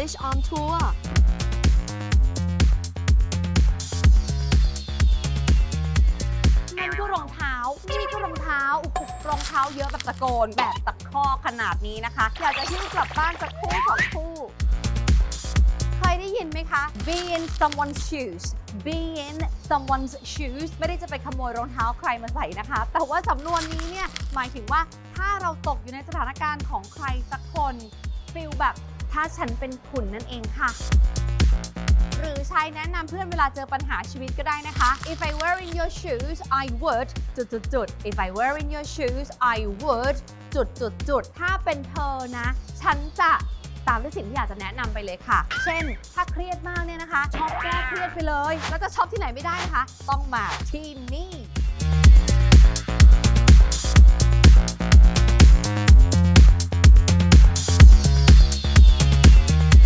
English on Tour นั่นก็รองเท้า นี่ก็รองเท้าอุปรองเท้าเยอะแบบตะโกนแบบตะคอกขนาดนี้นะคะ อยากจะหิ้วกลับบ้านสักคู่สองคู่ เคยได้ยินไหมคะ be in someone's shoes be in someone's shoes ไม่ได้จะไปขโมยรองเท้าใครมาใส่นะคะ แต่ว่าสำนวนนี้เนี่ยหมายถึงว่าถ้าเราตกอยู่ในสถานการณ์ของใครสักคนฟิลแบบ ถ้าฉันเป็นคุณนั่นเองค่ะ หรือใช้แนะนำเพื่อนเวลาเจอปัญหาชีวิตก็ได้นะคะ If I were in your shoes I would จุดจุดจุด If I were in your shoes I would จุดจุดจุดถ้าเป็นเธอนะ ฉันจะตามด้วยสิ่งที่อยากจะแนะนำไปเลยค่ะ เช่น ถ้าเครียดมากเนี่ยนะคะช็อปแก้เครียดไปเลย แล้วจะช็อปที่ไหนไม่ได้นะคะ ต้องมาที่นี่